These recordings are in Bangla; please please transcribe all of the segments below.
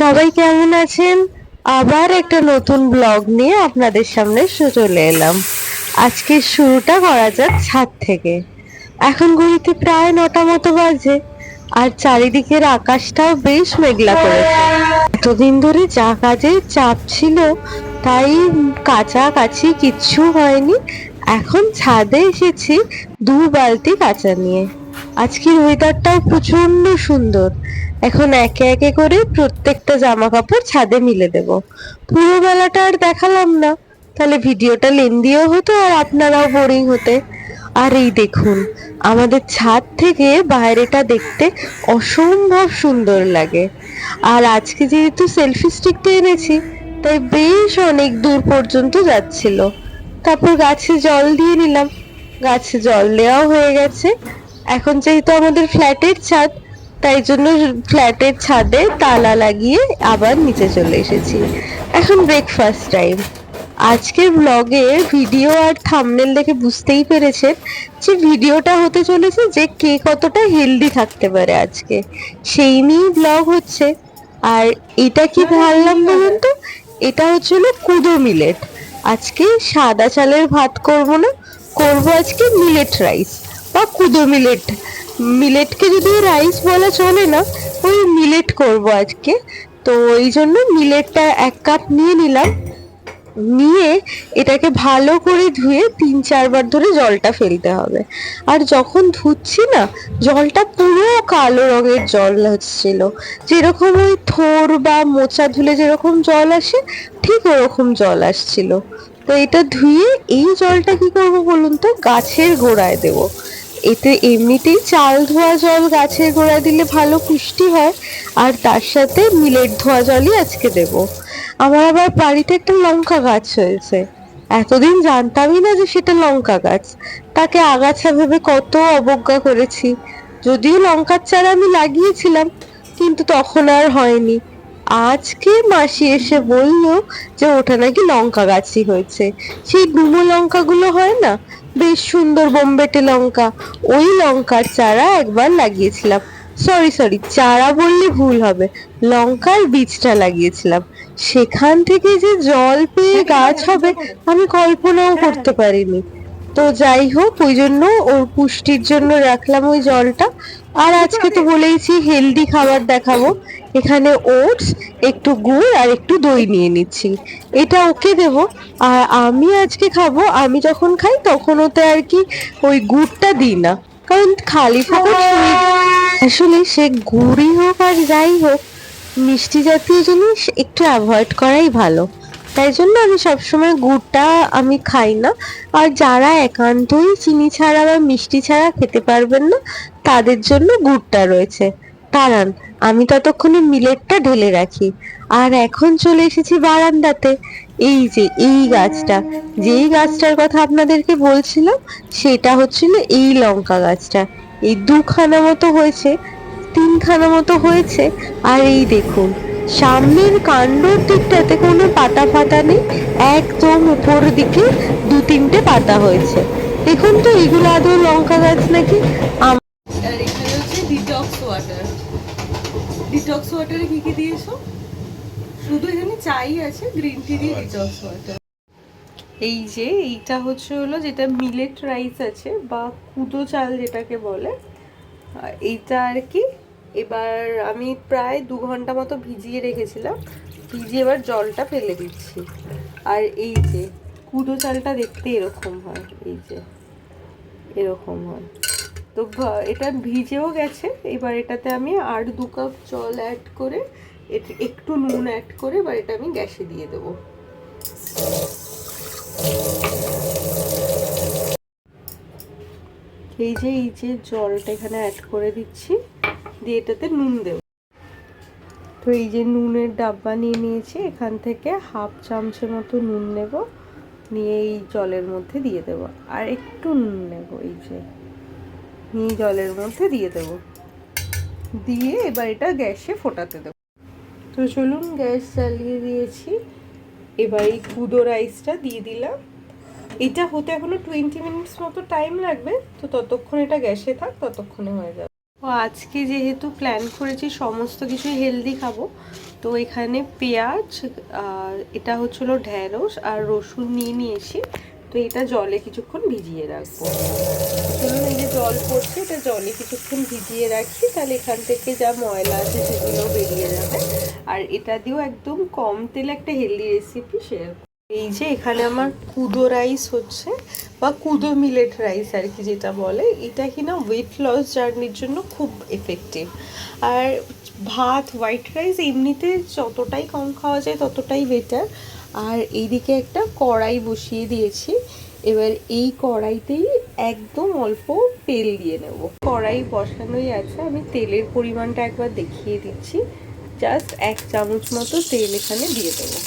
সবাই কেমন আছেন? আবার একটা নতুন ব্লগ নিয়ে আপনাদের সামনে চলে এলাম। আজকে শুরুটা করা যাক ছাদ থেকে। এখন ঘড়িতে প্রায় নটা মতো বাজে, আর চারিদিকের আকাশটাও বেশ মেঘলা করেছে। এতদিন ধরে যা কাজের চাপ ছিল, তাই কাছাকাছি কিচ্ছু হয়নি। এখন ছাদে এসেছি দু বালতি কাঁচা নিয়ে। আজকের ওয়েদারটাও প্রচণ্ড সুন্দর। এখন একে একে করে প্রত্যেকটা জামা কাপড় ছাদে মিলে দেব। পুরো বেলাটা আর দেখালাম না। তাহলে ভিডিওটা লেন্দিও হতো আর আপনারাও বোরিং হতে। আর এই দেখুন, আমাদের ছাদ থেকে বাইরেটা দেখতে অসম্ভব সুন্দর লাগে। আর আজকে যেহেতু সেলফি স্টিকটা এনেছি, তাই বেশ অনেক দূর পর্যন্ত যাচ্ছিল। তারপর গাছে জল দিয়ে নিলাম। গাছে জল দেওয়াও হয়ে গেছে। এখন যেহেতু আমাদের ফ্ল্যাটের ছাদ, তাই জন্য ফ্ল্যাটের ছাদে তালা লাগিয়ে আবার নিচে চলে এসেছি। এখন ব্রেকফাস্ট টাইম আজকের ব্লগে ভিডিও আর থাম্বনেল দেখে বুঝতেই পেরেছেন যে ভিডিওটা হতে চলেছে যে কে কতটা হেলদি থাকতে পারে আজকে। সেই নিয়েই ব্লগ হচ্ছে। আর এটা কি ভাবলাম বলুন তো? এটা হচ্ছিল কুদো মিলেট আজকে সাদা চালের ভাত করব না, করব আজকে মিলেট রাইস বা কুদো মিলেট মিলেটকে যদি রাইস বলা চলে না, ওই মিলেট করব আজকে। তো ওই জন্য মিলেটটা এক কাপ নিয়ে নিলাম। নিয়ে এটাকে ভালো করে ধুয়ে তিন চারবার ধরে জলটা ফেলতে হবে। আর যখন ধুচ্ছি না, জলটা পুরো কালো রঙের জল হচ্ছিল। যেরকম ওই থোর বা মোচা ধুলে যেরকম জল আসে, ঠিক ওরকম জল আসছিল। তো এটা ধুয়ে এই জলটা কি করব বলুন তো? গাছের গোড়ায় দেবো। এতে এমনিতেই চাল ধোয়া জল, গাছের গোড়ায় দিলে ভালো পুষ্টি হয়, আর তার সাথে মিলেট ধোয়া জলই আজকে দেব। আমার আবার বাড়িতে একটা লঙ্কা গাছ হয়েছে। এতদিন জানতামই না যে সেটা লঙ্কা গাছ। তাকে আগাছা ভেবে কত অবজ্ঞা করেছি। যদিও লঙ্কার চারা আমি লাগিয়েছিলাম, কিন্তু তখন আর হয়নি। আজকে মাসি এসে বলল যে ওটা নাকি লঙ্কা গাছই হয়েছে। সেই ডুমো লঙ্কাগুলো হয় না? বেশ সুন্দর বোম্বেটে লঙ্কা। ওই লঙ্কার চারা একবার লাগিয়েছিলাম। সরি সরি চারা বললে ভুল হবে। লঙ্কার বীজটা লাগিয়েছিলাম। সেখান থেকে যে জল পেয়ে গাছ হবে আমি কল্পনাও করতে পারিনি। তো যাই হোক ওই জন্য ওর পুষ্টির জন্য রাখলাম ওই জলটা। আর আজকে তো বলেইছি হেলদি খাবার দেখাবো। এখানে ওটস একটু গুড় আর একটু দই নিয়ে নিচ্ছি। এটা ওকে দেব। আর আমি আজকে খাব আমি যখন খাই তখন ওতে আর কি ওই গুড়টা দিই না। কারণ খালি ফোকট আসলে সে গুড়ই হোক আর যাই হোক মিষ্টি জাতীয় জিনিস একটু অ্যাভয়েড করাই ভালো। তাই জন্য আমি সবসময় গুড়টা আমি খাই না। আর যারা একান্তই চিনি ছাড়া বা মিষ্টি ছাড়া খেতে পারবেন না, তাদের জন্য গুড়টা রয়েছে। দাঁড়ান, আমি ততক্ষণে মিলেটটা ঢেলে রাখি। আর এখন চলে এসেছি বারান্দাতে। এই যে, এই গাছটা, যেই গাছটার কথা আপনাদেরকে বলছিলাম, সেটা হচ্ছিল এই লঙ্কা গাছটা। এই দুখানা মতো হয়েছে, তিনখানা মতো হয়েছে। আর এই দেখুন সামনের কাণ্ডর দিকটাতে কোনো পাতা ফাতা নেই, একদম উপর দিকে দু তিনটে পাতা হয়েছে। দেখুন তো, এগুলো আদৌ লঙ্কা গাছ নাকি? ডিটক্স ওয়াটার ডিটক্স ওয়াটারে কি কি দিয়েছ? শুধু এখানে চাই আছে গ্রিন টি দিয়ে ডিটক্স ওয়াটার এই যে, এইটা হচ্ছে হলো যেটা মিলেট রাইস আছে, বা কুদো চাল যেটাকে বলে। এইটা আর কি এবার আমি প্রায় দু ঘণ্টা মতো ভিজিয়ে রেখেছিলাম। ভিজিয়ে এবার জলটা ফেলে দিচ্ছি। আর এই যে, কুদো চালটা দেখতে এরকম হয়, এই যে, এরকম হয়। তো এটা ভিজেও গেছে। এবার এটাতে আমি আর দু কাপ জল অ্যাড করে একটু নুন অ্যাড করে এবার এটা আমি গ্যাসে দিয়ে দেবো। এই যে এই যে জলটা এখানে অ্যাড করে দিচ্ছি। দিয়ে এটাতে নুন দেবো। তো এই যে নুনের ডাব্বা নিয়ে নিয়েছি, এখান থেকে হাফ চামচের মতো নুন নেব, নিয়ে এই জলের মধ্যে দিয়ে দেবো। আর একটু নুন নেব এই যে, নিয়ে জলের মধ্যে দিয়ে দেবো। দিয়ে এবার এটা গ্যাসে ফোটাতে দেবো। তো চলুন গ্যাস চালিয়ে দিয়েছি। এবার এই কুদো রাইসটা দিয়ে দিলাম। এটা হতে এখনও টোয়েন্টি মিনিটস মতো টাইম লাগবে। তো ততক্ষণ এটা গ্যাসে থাক, ততক্ষণে হয়ে যাবে। ও, আজকে যেহেতু প্ল্যান করেছি সমস্ত কিছু হেলদি খাব, তো এখানে পেঁয়াজ এটা হচ্ছিল ঢ্যাঁড়স আর রসুন নিয়ে নিয়েছি, তো এটা জলে কিছুক্ষণ ভিজিয়ে রাখব। চলুন এই যে জল পড়ছে, এটা জলে কিছুক্ষণ ভিজিয়ে রাখি, তাহলে এখান থেকে যা ময়লা আছে সেগুলো বেরিয়ে যাবে। আর এটা দিয়েও একদম কম তেলে একটা হেলদি রেসিপি শেয়ার এই যে এখানে আমার কুদো রাইস হচ্ছে বা কুদো মিলেট রাইস আর কি যেটা বলে, এটা কিনা ওয়েট লস জার্নির জন্য খুব এফেক্টিভ আর ভাত হোয়াইট রাইস এমনিতে যতটাই কম খাওয়া যায় ততটাই বেটার আর এইদিকে একটা কড়াই বসিয়ে দিয়েছি, এবার এই কড়াইতেই একদম অল্প তেল দিয়ে নেব। কড়াই বসানোই আছে, আমি তেলের পরিমাণটা একবার দেখিয়ে দিচ্ছি। জাস্ট এক চামচ মতো তেল এখানে দিয়ে দেবো।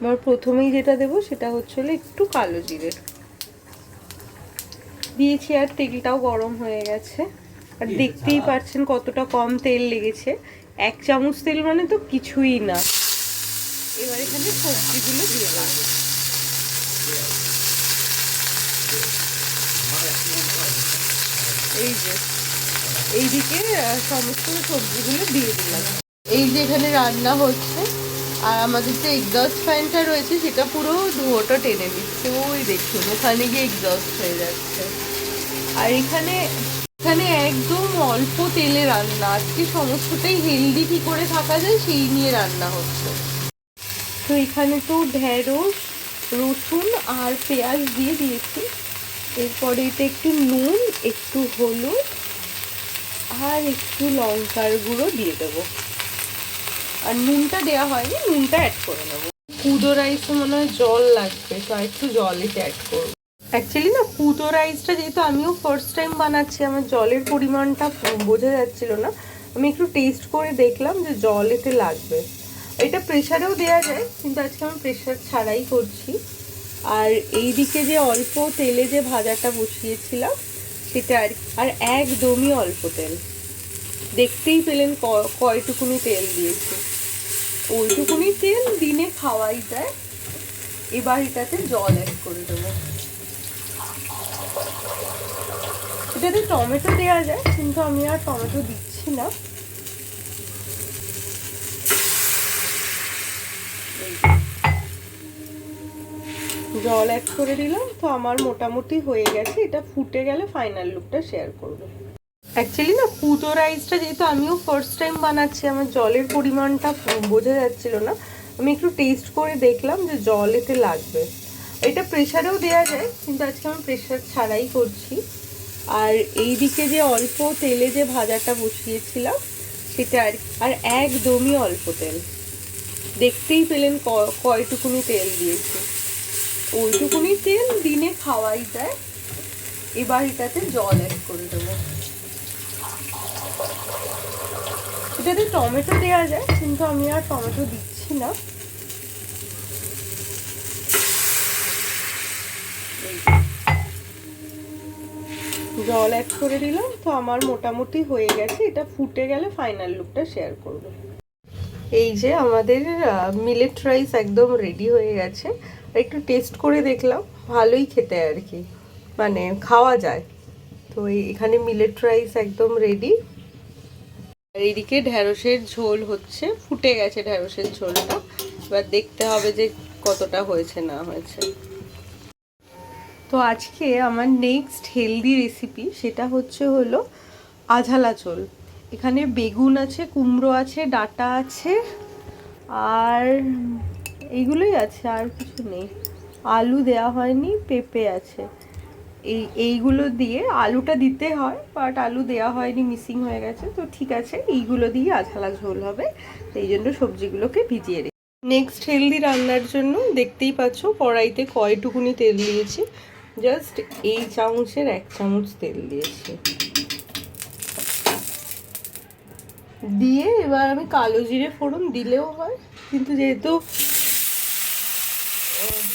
আমার প্রথমেই যেটা দেবো সেটা হচ্ছিল একটু কালো জিরে। দিয়েছি আর তেলটাও গরম হয়ে গেছে। আর দেখতেই পাচ্ছেন কতটা কম তেল লেগেছে। এক চামচ তেল মানে তো কিছুই না। এবার এখানে সবজিগুলো দিয়ে দেবো। এই যে এইদিকে সমস্ত সবজিগুলো দিয়ে দিলাম। এই যে এখানে রান্না হচ্ছে আর আমাদের যে এক্সস্ট ফ্যানটা রয়েছে, সেটা পুরো ধোঁয়াটা টেনে দিচ্ছে ওই দেখুন, ওখানে গিয়ে এক্সস্ট হয়ে যাচ্ছে। আর এখানে এখানে একদম অল্প তেলে রান্না। আজকে সমস্তটাই হেলদি কী করে থাকা যায়, সেই নিয়ে রান্না হচ্ছে। তো এখানে তো ঢেঁড়স, রসুন আর পেঁয়াজ দিয়ে দিয়েছি। এরপরে এটা একটু নুন, একটু হলুদ, আর একটু লঙ্কার গুঁড়ো দিয়ে দেবো। আর নুনটা দেওয়া হয়নি, নুনটা অ্যাড করে নেব। কুদো রাইসে মনে হয় জল লাগবে, তো একটু জল এতে অ্যাড করব। অ্যাকচুয়ালি না কুদো রাইসটা যেহেতু আমিও ফার্স্ট টাইম বানাচ্ছি, আমার জলের পরিমাণটা বোঝা যাচ্ছিল না। আমি একটু টেস্ট করে দেখলাম যে জল এতে লাগবে। এটা প্রেশারেও দেওয়া যায়, কিন্তু আজকে আমি প্রেশার ছাড়াই করছি। আর এই দিকে যে অল্প তেলে যে ভাজাটা বসিয়েছিলাম, সেটা আর আর একদমই অল্প তেল। দেখতেই পেলেন কয়টুকুনি তেল দিয়েছি। ওইটুকুনি তেল দিনে খাওয়াই যায়। এবার এটাতে জল অ্যাড করে দেবো। এটাতে টমেটো দেওয়া যায়, কিন্তু আমি আর টমেটো দিচ্ছি না। জল অ্যাড করে দিলাম, তো আমার মোটামুটি হয়ে গেছে। এটা ফুটে গেলে ফাইনাল লুকটা শেয়ার করব। অ্যাকচুয়ালি না পুতো রাইসটা যেহেতু আমিও ফার্স্ট টাইম বানাচ্ছি, আমার জলের পরিমাণটা বোঝা যাচ্ছিল না। আমি একটু টেস্ট করে দেখলাম যে জল এতে লাগবে। এটা প্রেশারেও দেওয়া যায়, কিন্তু আজকে আমি প্রেশার ছাড়াই করছি। আর এই দিকে যে অল্প তেলে যে ভাজাটা বসিয়েছিলাম, সেটা আর আর একদমই অল্প তেল। দেখতেই পেলেন কয়টুকুনি তেল দিয়েছি। ওইটুকুনি তেল দিনে খাওয়াই যায়। এবার এটাতে জল অ্যাড করে দেবো। এটাতে টমেটো দেওয়া যায়, কিন্তু আমি আর টমেটো দিচ্ছি না। জল অ্যাড করে দিলাম, তো আমার মোটামুটি হয়ে গেছে। এটা ফুটে গেলে ফাইনাল লুকটা শেয়ার করব। এই যে আমাদের মিলেট রাইস একদম রেডি হয়ে গেছে। একটু টেস্ট করে দেখলাম, ভালোই খেতে আর কি। মানে খাওয়া যায়। তো এখানে মিলেট রাইস একদম রেডি আর এইদিকে ঢ্যাঁড়সের ঝোল হচ্ছে, ফুটে গেছে ঢ্যাঁড়সের ঝোলটা। এবার দেখতে হবে যে কতটা হয়েছে, না হয়েছে। তো আজকে আমার নেক্সট হেলদি রেসিপি সেটা হচ্ছে হলো আঝালা ঝোল। এখানে বেগুন আছে, কুমড়ো আছে, ডাটা আছে, আর এইগুলোই আছে, আর কিছু নেই। আলু দেওয়া হয়নি, পেঁপে আছে। এই, এইগুলো দিয়ে আলুটা দিতে হয় বাট আলু দেওয়া হয়নি মিসিং হয়ে গেছে, তো ঠিক আছে, এইগুলো দিয়ে আঝালা ঝোল হবে এই জন্য সবজিগুলোকে ভিজিয়ে রেখে নেক্সট হেলদি রান্নার জন্য দেখতেই পাচ্ছ, কড়াইতে কয়টুকুনি তেল দিয়েছি জাস্ট এই চামচের এক চামচ তেল দিয়েছি। দিয়ে এবার আমি কালো জিরে ফোড়ন দিলেও হয়, কিন্তু যেহেতু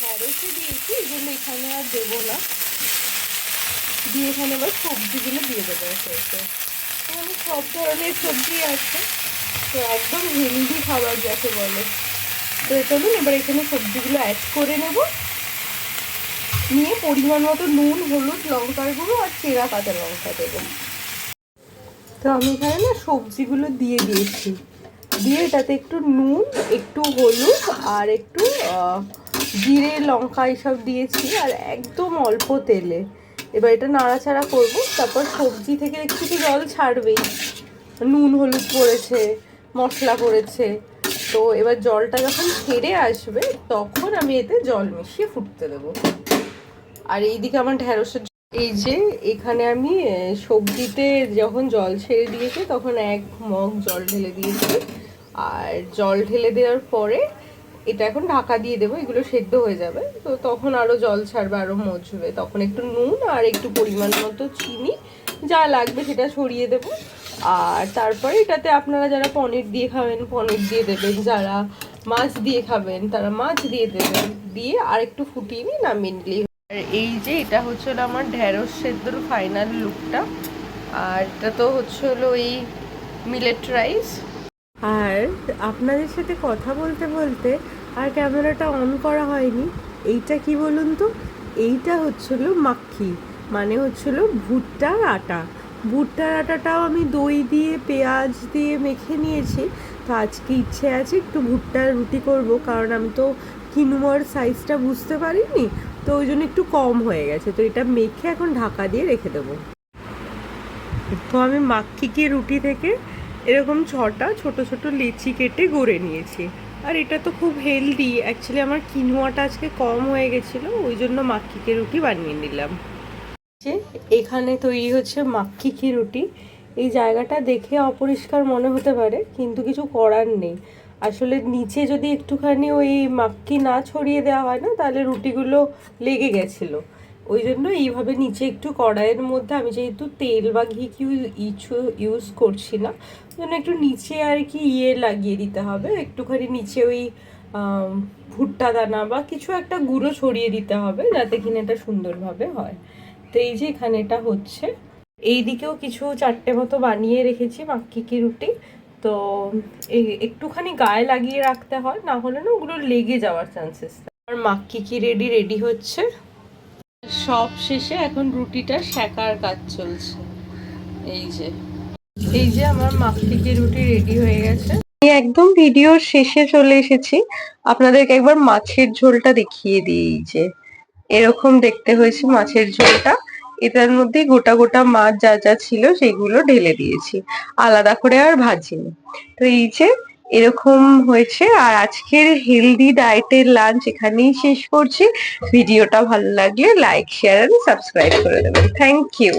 ঢ্যাঁড়সে দিয়েছি, এই জন্য এখানে আর দেবো না। দিয়ে এখানে এবার সবজিগুলো দিয়ে দেবো একে এখানে সব ধরনের সবজি আছে, তো একদম হেলদি খাবার যাকে বলে। তো চলুন এবার এখানে সবজিগুলো অ্যাড করে নেব। নিয়ে পরিমাণ মতো নুন, হলুদ, লঙ্কার গুঁড়ো আর চেরা কাঁচা লঙ্কা দেবো। তো আমি এখানে না সবজিগুলো দিয়ে দিয়েছি। দিয়ে এটাতে একটু নুন, একটু হলুদ আর একটু জিরে, লঙ্কা এসব দিয়েছি আর একদম অল্প তেলে। এবার এটা নাড়াচাড়া করব, তারপর সবজি থেকে একটু তো জল ছাড়বেই। নুন, হলুদ পড়েছে, মশলা পড়েছে। তো এবার জলটা যখন ছেড়ে আসবে, তখন আমি এতে জল মিশিয়ে ফুটতে দেবো। আর এইদিকে আমার ঢ্যাঁড়সের এই যে এখানে আমি সবজিতে যখন জল ছেড়ে দিয়েছে, তখন এক মগ জল ঢেলে দিয়েছি। আর জল ঢেলে দেওয়ার পরে এটা এখন ঢাকা দিয়ে দেবো, এগুলো সেদ্ধ হয়ে যাবে। তো তখন আরও জল ছাড়বে আরও মজবে। তখন একটু নুন আর একটু পরিমাণ মতো চিনি, যা লাগবে সেটা সরিয়ে দেবো। আর তারপরে এটাতে আপনারা যারা পনির দিয়ে খাবেন, পনির দিয়ে দেবেন। যারা মাছ দিয়ে খাবেন, তারা মাছ দিয়ে দেবেন। দিয়ে আর একটু ফুটিয়ে নিয়ে নামিয়ে নিলেই আর এই যে এটা হচ্ছে আমার ঢ্যাঁড়স সেদ্ধর ফাইনাল লুকটা আর এটা তো হচ্ছে হলো এই মিলেট রাইস আর আপনাদের সাথে কথা বলতে বলতে আর ক্যামেরাটা অন করা হয়নি। এইটা কি বলুন তো? এইটা হচ্ছিল মাক্কি মানে হচ্ছিল ভুট্টার আটা। ভুট্টার আটাটাও আমি দই দিয়ে, পেঁয়াজ দিয়ে মেখে নিয়েছি। তো আজকে ইচ্ছে আছে একটু ভুট্টার রুটি করব, কারণ আমি তো কিনুয়ার সাইজটা বুঝতে পারিনি, তো ওই জন্য একটু কম হয়ে গেছে। তো এটা মেখে এখন ঢাকা দিয়ে রেখে দেবো। তো আমি মাক্কিকে রুটি থেকে এরকম ছটা ছোট ছোট লিচি কেটে গড়ে নিয়েছি। আর এটা তো খুব হেলদি অ্যাকচুয়ালি আমার কিনুয়াটা আজকে কম হয়ে গেছিল, ওই জন্য মাক্কিকে রুটি বানিয়ে নিলাম। যে এখানে তৈরি হচ্ছে মাক্কিকি রুটি। এই জায়গাটা দেখে অপরিষ্কার মনে হতে পারে, কিন্তু কিছু করার নেই। আসলে নিচে যদি একটুখানি ওই মাক্কি না ছড়িয়ে দেওয়া হয় না, তাহলে রুটিগুলো লেগে গেছিল। ওই জন্য এইভাবে নিচে একটু কড়াইয়ের মধ্যে আমি যেহেতু তেল বা ঘি কি ইচু ইউজ করছি না, ওই জন্য একটু নিচে আর কি ইয়ে লাগিয়ে দিতে হবে। একটুখানি নিচে ওই ভুট্টা দানা বা কিছু একটা গুঁড়ো ছড়িয়ে দিতে হবে যাতে কিনা এটা সুন্দরভাবে হয়। তো এই যে এখানে এটা হচ্ছে। এই দিকেও কিছু চারটে মতো বানিয়ে রেখেছি মাক্কি কি রুটি। তো একটুখানি গায়ে লাগিয়ে রাখতে হয়, না হলে না ওগুলো লেগে যাওয়ার চান্সেস আর মাক্কি কি রেডি রেডি হচ্ছে? সব শেষে এখন রুটিটা সেকার কাজ চলছে। এই যে। এই যে আমার মাক্কি কি রুটি রেডি হয়ে গেছে। একদম ভিডিওর শেষে চলে এসেছি। আপনাদেরকে একবার মাছের ঝোলটা দেখিয়ে দিই এই যে, এরকম দেখতে হয়েছে মাছের ঝোলটা। এটার মধ্যে গোটা গোটা মাছ যা যা ছিল সেগুলো ঢেলে দিয়েছি। আলাদা করে আর ভাজিনি। তো এই যে এরকম হয়েছে। আর আজকের হেলদি ডায়েটের লাঞ্চ এখানেই শেষ করছি। ভিডিওটা ভালো লাগলে লাইক শেয়ার এন্ড সাবস্ক্রাইব করে দেবেন। Thank you